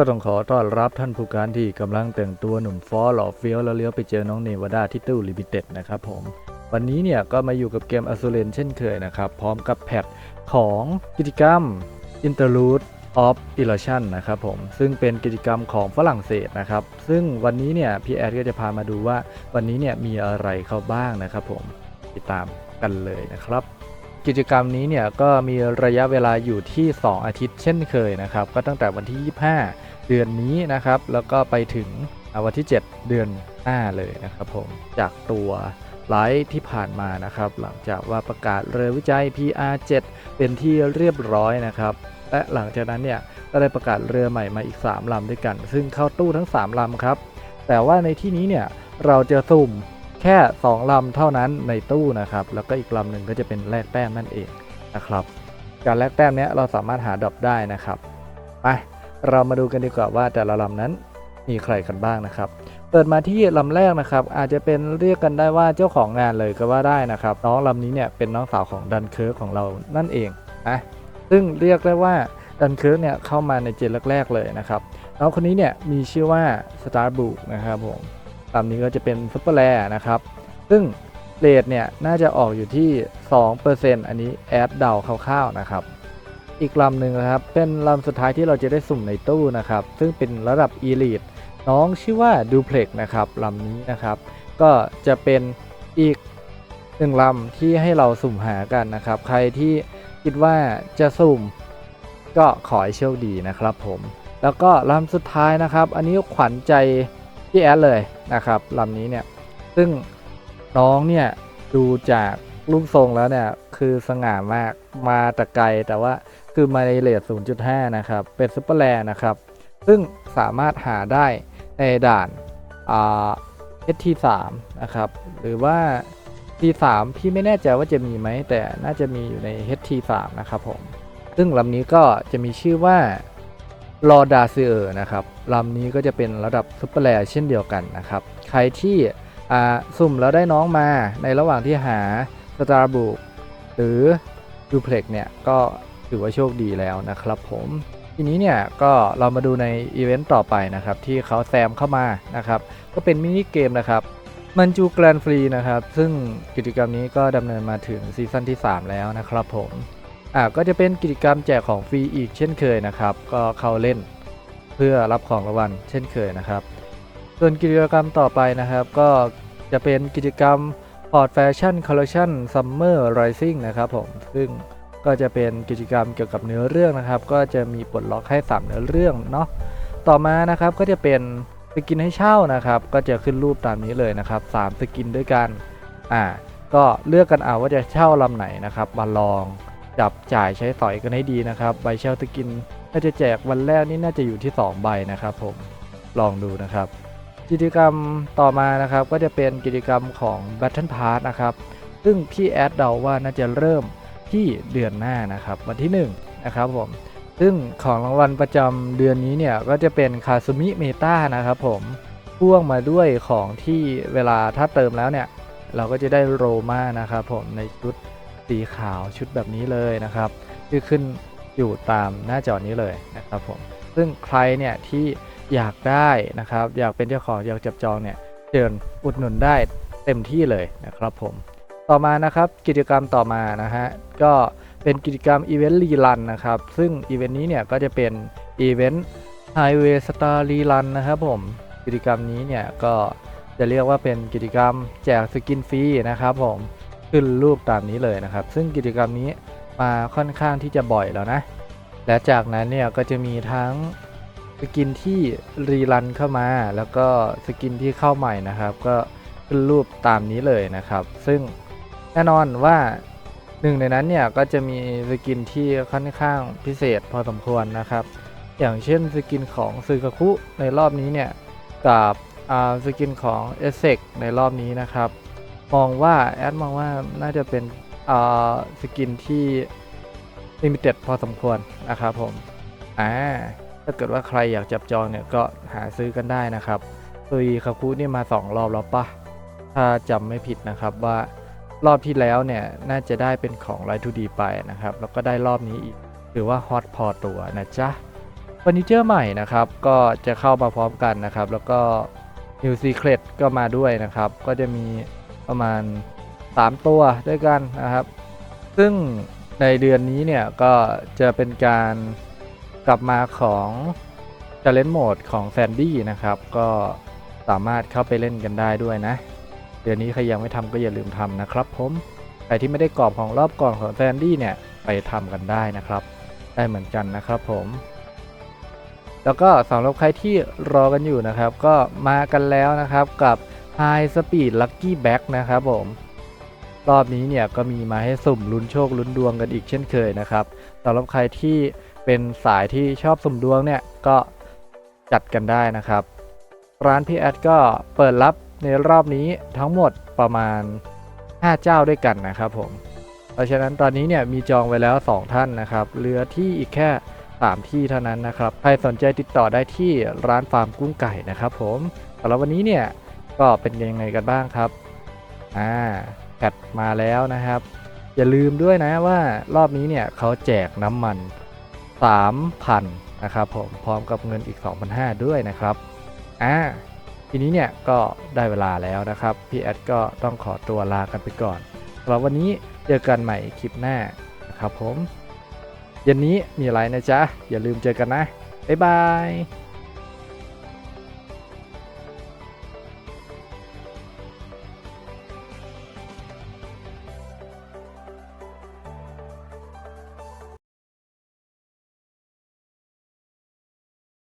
ก็ต้องขอต้อนรับท่านผู้การที่กำลังแต่งตัวหนุ่มฟอหล่อเฟี้ยวแล้วเลี้ยวไปเจอน้องเนวาดาที่ตู้ลิมิเต็ดนะครับผม วันนี้เนี่ยก็มาอยู่กับเกมอ s ูเ n นเช่นเคยนะครับ พร้อมกับแพทของกิจกรรม Interlude of Illusion นะครับผม ซึ่งเป็นกิจกรรมของฝรั่งเศสนะครับ ซึ่งวันนี้เนี่ยพี่แอดก็จะพามาดูว่าวันนี้เนี่ยมีอะไรเข้าบ้างนะครับผมติดตามกันเลยนะครับ กิจกรรมนี้เนี่ยก็มีระยะเวลาอยู่ที่ 2 อาทิตย์เช่นเคยนะครับ ก็ตั้งแต่วันที่ 25 เดือนนี้นะครับ แล้วก็ไปถึงวันที่ 7 เดือนหน้าเลยนะครับผมจากตัวไลฟ์ที่ผ่านมานะครับ หลังจากว่าประกาศเรือวิจัย PR7 เป็นที่เรียบร้อยนะครับ และหลังจากนั้นเนี่ยก็ได้ประกาศเรือใหม่มาอีก 3ลำด้วยกัน ซึ่งเข้าตู้ทั้ง 3ลำครับ แต่ว่าในที่นี้เนี่ยเราจะสุ่ม แค่ 2ลำเท่านั้นในตู้นะครับ แล้วก็อีกลำหนึ่งก็จะเป็นแลกแต้มนั่นเองนะครับ การแลกแต้มเนี้ยเราสามารถหาดรอปได้นะครับไปเรามาดูกันดีกว่าว่าแต่ละลำนั้นมีใครกันบ้างนะครับ เปิดมาที่ลำแรกนะครับ อาจจะเป็นเรียกกันได้ว่าเจ้าของงานเลยก็ว่าได้นะครับ น้องลำนี้เนี่ยเป็นน้องสาวของดันเคิร์กของเรานั่นเองนะซึ่งเรียกได้ว่าดันเคิร์กเนี่ยเข้ามาในเจนแรกๆเลยนะครับน้องคนนี้เนี่ยมีชื่อว่าสตาร์บุกนะครับผม ลำนี้ก็จะเป็นซุปเปอร์แรนะครับ ซึ่งเรทเนี่ยน่าจะออกอยู่ที่ 2%อันนี้แอดเดาคร่าวๆนะครับ อีกลำหนึ่งนะครับ เป็นลำสุดท้ายที่เราจะได้สุ่มในตู้นะครับ ซึ่งเป็นระดับ Elite น้องชื่อว่า Duplex นะครับลำนี้นะครับ ก็จะเป็นอีกหนึ่งลำที่ให้เราสุ่มหากันนะครับ ใครที่คิดว่าจะสุ่มก็ขอให้โชคดีนะครับผม แล้วก็ลำสุดท้ายนะครับ อันนี้ขวัญใจ พี่แอดเลยนะครับลำนี้เนี่ยซึ่งน้องเนี่ยดูจากรูปทรงแล้วเนี่ยคือสง่ามากมาแต่ไกลแต่ว่าคือมาในเลท0.5 นะครับ เป็นซุปเปอร์แลนนะครับ ซึ่งสามารถหาได้ในด่านอ่า ST3 นะครับ หรือว่า T3 พี่ไม่แน่ใจว่าจะมีไหม แต่น่าจะมีอยู่ใน HT3 นะครับผม ซึ่งลำนี้ก็จะมีชื่อว่า ลอดาเซอร์นะครับลำนี้ก็จะเป็นระดับซุปเปอร์แลเช่นเดียวกันนะครับ ใครที่สุ่มแล้วได้น้องมาในระหว่างที่หาสตาร์บุกหรือดูเพล็กเนี่ยก็ถือว่าโชคดีแล้วนะครับผมทีนี้เนี่ยก็เรามาดูในอีเวนต์ต่อไปนะครับที่เขาแซมเข้ามานะครับก็เป็นมินิเกมนะครับมันจูแกรนฟรีนะครับซึ่งกิจกรรมนี้ก็ดำเนินมาถึงซีซั่นที่ 3 แล้วนะครับผม อ่าก็จะเป็นกิจกรรมแจกของฟรีอีกเช่นเคยนะครับ ก็เข้าเล่นเพื่อรับของรางวัลเช่นเคยนะครับ ส่วนกิจกรรมต่อไปนะครับ ก็จะเป็นกิจกรรมพอร์ตแฟชั่นคอลเลคชันซัมเมอร์ไรซิ่งนะครับผมซึ่งก็จะเป็นกิจกรรมเกี่ยวกับเนื้อเรื่องนะครับ ก็จะมีปลดล็อกให้3เนื้อเรื่องเนาะต่อมานะครับก็จะเป็นสกินให้เช่านะครับ ก็จะขึ้นรูปตามนี้เลยนะครับ3สกินด้วยกันอ่าก็เลือกกันเอาว่าจะเช่าลำไหนนะครับมาลอง จับจ่ายใช้สอยกันให้ดีนะครับ ใบเช่าสกินน่าจะแจกวันแรกนี่น่าจะอยู่ที่ 2 ใบนะครับผมลองดูนะครับ กิจกรรมต่อมานะครับก็จะเป็นกิจกรรมของ Battle Pass นะครับ ซึ่งพี่แอดเดาว่าน่าจะเริ่มที่เดือนหน้านะครับวันที่1นะครับผมซึ่งของรางวัลประจำเดือนนี้เนี่ยก็จะเป็นคาซูมิเมตานะครับผมพ่วงมาด้วยของที่เวลาถ้าเติมแล้วเนี่ย เราก็จะได้โรมานะครับผมในชุด สีขาวชุดแบบนี้เลยนะครับที่ขึ้นอยู่ตามหน้าจอนี้เลยนะครับผมซึ่งใครเนี่ยที่อยากได้นะครับ อยากเป็นเจ้าของอยากจับจองเนี่ยเชิญอุดหนุนได้เต็มที่เลยนะครับผมต่อมานะครับกิจกรรมต่อมานะฮะก็เป็นกิจกรรมอีเวนต์รีลันนะครับซึ่งอีเวนต์นี้เนี่ยก็จะเป็นอีเวนต์ Highway Star รีลันนะครับผมกิจกรรมนี้เนี่ยก็จะเรียกว่าเป็นกิจกรรมแจกสกินฟรีนะครับผม ขึ้นรูปตามนี้เลยนะครับ ซึ่งกิจกรรมนี้มาค่อนข้างที่จะบ่อยแล้วนะ และจากนั้นเนี่ยก็จะมีทั้งสกินที่รีรันเข้ามา แล้วก็สกินที่เข้าใหม่นะครับ ก็ขึ้นรูปตามนี้เลยนะครับ ซึ่งแน่นอนว่าหนึ่งในนั้นเนี่ยก็จะมีสกินที่ค่อนข้างพิเศษพอสมควรนะครับ อย่างเช่นสกินของซึกาคุในรอบนี้เนี่ยกับสกินของเอเซกในรอบนี้นะครับ มองว่าแอดมองว่าน่าจะเป็นสกินที่ลิมิเต็ดพอสมควรนะครับผมอ่าถ้าเกิดว่าใครอยากจับจองเนี่ยก็หาซื้อกันได้นะครับซุยคาคุนี่มา 2 รอบแล้วปะถ้าจำไม่ผิดนะครับว่ารอบที่แล้วเนี่ยน่าจะได้เป็นของไรทูดีไปนะครับ แล้วก็ได้รอบนี้อีกถือว่าฮอตพอตัวนะจ๊ะสอร์นิเจอร์ใหม่นะครับ ก็จะเข้ามาพร้อมกันนะครับ แล้วก็ New Secret ก็มาด้วยนะครับ ก็จะมี ประมาณ 3 ตัวด้วยกันนะครับ ซึ่งในเดือนนี้เนี่ยก็จะเป็นการกลับมาของ Challenge Mode ของ Sandy นะครับ ก็สามารถเข้าไปเล่นกันได้ด้วยนะ เดือนนี้ใครยังไม่ทำก็อย่าลืมทำนะครับผมใครที่ไม่ได้กรอบของรอบก่อนของ Sandy เนี่ยไปทำกันได้นะครับ ได้เหมือนกันนะครับผม แล้วก็สำหรับใครที่รอกันอยู่นะครับ ก็มากันแล้วนะครับกับ High Speed Lucky Back นะครับผม รอบนี้เนี่ยก็มีมาให้สุ่มลุ้นโชคลุ้นดวงกันอีกเช่นเคยนะครับสำหรับใครที่เป็นสายที่ชอบสุ่มดวงเนี่ยก็จัดกันได้นะครับ ร้านพี่แอดก็เปิดรับในรอบนี้ทั้งหมดประมาณ 5 เจ้าด้วยกันนะครับผม เพราะฉะนั้นตอนนี้เนี่ยมีจองไว้แล้ว 2 ท่านนะครับ เหลือที่อีกแค่ 3 ที่เท่านั้นนะครับ ใครสนใจติดต่อได้ที่ร้านฟาร์มกุ้งไก่นะครับผมสำหรับวันนี้เนี่ย ก็เป็นยังไงกันบ้างครับ อ่าแพทมาแล้วนะครับ อย่าลืมด้วยนะว่ารอบนี้เนี่ยเขาแจกน้ำมัน 3,000นะครับผมพร้อมกับเงินอีก 2,500 ด้วยนะครับ อ่าทีนี้เนี่ยก็ได้เวลาแล้วนะครับ พี่แอดก็ต้องขอตัวลากันไปก่อนสำหรับวันนี้เจอกันใหม่คลิปหน้านะครับผมเย็นนี้มีอะไรนะจ๊ะ อย่าลืมเจอกันนะ บ๊ายบาย